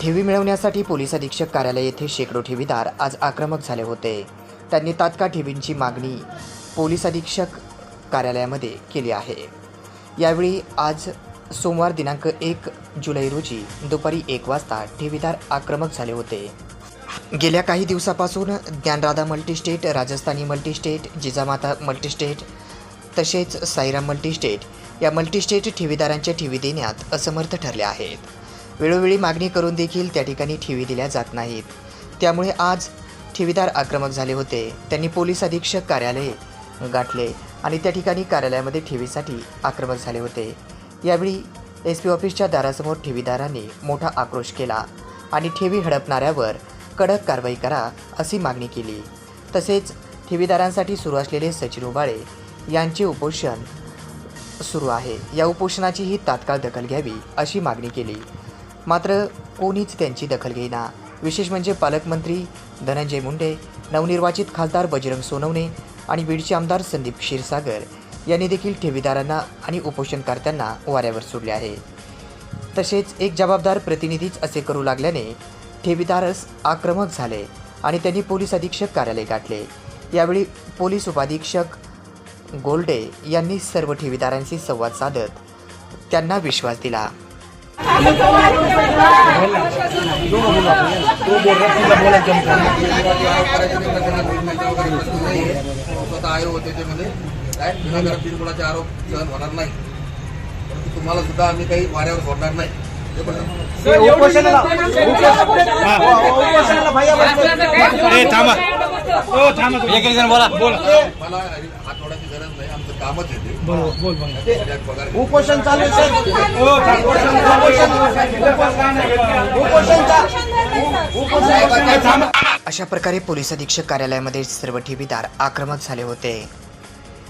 ठेवी मिळवण्यासाठी पोलीस अधीक्षक कार्यालय येथे शेकडो ठेवीदार आज आक्रमक झाले होते. त्यांनी तात्काळ ठेवींची मागणी पोलीस अधीक्षक कार्यालयामध्ये केली आहे. यावेळी आज सोमवार दिनांक एक जुलै रोजी दुपारी एक वाजता ठेवीदार आक्रमक झाले होते. गेल्या काही दिवसापासून Dnyanradha multistate Rajasthani multistate Jijamata multistate तसेच साईराम मल्टीस्टेट या मल्टीस्टेट ठेवीदारांच्या ठेवी देण्यात असमर्थ ठरले आहेत. वेळोवेळी मागणी करून देखील त्या ठिकाणी ठेवी दिल्या जात नाहीत. त्यामुळे आज ठेवीदार आक्रमक झाले होते. त्यांनी पोलीस अधीक्षक कार्यालय गाठले आणि त्या ठिकाणी कार्यालयामध्ये ठेवीसाठी आक्रमक झाले होते. यावेळी एस पी ऑफिसच्या दारासमोर ठेवीदारांनी मोठा आक्रोश केला आणि ठेवी हडपणाऱ्यावर कडक कारवाई करा अशी मागणी केली. तसेच ठेवीदारांसाठी सुरू असलेले सचिन उबाळे यांचे उपोषण सुरू आहे. या उपोषणाचीही तात्काळ दखल घ्यावी अशी मागणी केली. मात्र कोणीच त्यांची दखल घेईना. विशेष म्हणजे पालकमंत्री धनंजय मुंडे नवनिर्वाचित खासदार बजरंग सोनवणे आणि बीडचे आमदार संदीप क्षीरसागर यांनी देखील ठेवीदारांना आणि उपोषणकर्त्यांना वाऱ्यावर सोडले आहे. तसेच एक जबाबदार प्रतिनिधीच असे करू लागल्याने ठेवीदारच आक्रमक झाले आणि त्यांनी पोलीस अधीक्षक कार्यालय गाठले. यावेळी पोलीस उपाधीक्षक गोल्डे यांनी सर्व ठेवीदारांशी संवाद साधत त्यांना विश्वास दिला. स्वतः आयोग होते त्यामध्ये काय गुन्हेगार बिनबुडाचे आरोप सहन होणार नाही परंतु तुम्हाला सुद्धा आम्ही काही वाऱ्यावर सोडणार नाही हे पण थांबा एक जण बोला बोला. मला हातोडाची गरज नाही आमचं कामच येते बोल बोल बोल. त्यात पगार उपोषण चालू आहे सर. हो उपोषण थांबा. अशा प्रकारे पोलीस अधीक्षक कार्यालयामध्ये सर्व ठेवीदार आक्रमक झाले होते.